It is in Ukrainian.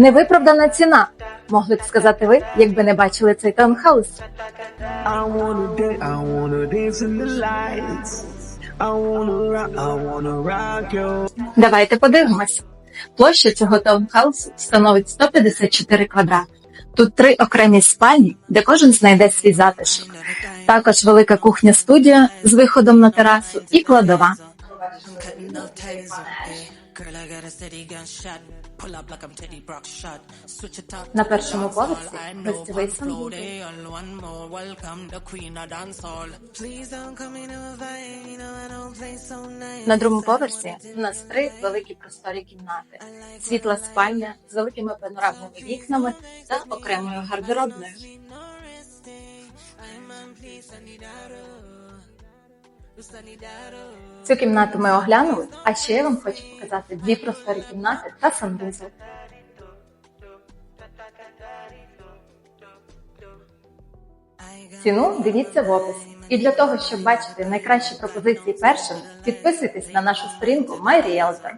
Невиправдана ціна. Могли б сказати ви, якби не бачили цей таунхаус. Давайте подивимось. Площа цього таунхаусу становить 154 квадрати. Тут три окремі спальні, де кожен знайде свій затишок. Також велика кухня-студія з виходом на терасу і кладова. Cutting up taser. Girl, I got a steady gunshot. Pull up like I'm Teddy Brock shot. Switch it up. На першому поверсі hall. Гостєвий санвузол. one more. Welcome the queen of dancehall. Please don't come in a know I don't play so nice. На другому поверсі у нас три великі просторі кімнати, світла спальня з великими панорамними вікнами та окремою гардеробною. Цю кімнату ми оглянули, а ще я вам хочу показати дві просторі кімнати та санвузол. Ціну дивіться в описі. І для того, щоб бачити найкращі пропозиції першим, підписуйтесь на нашу сторінку MyRealtor.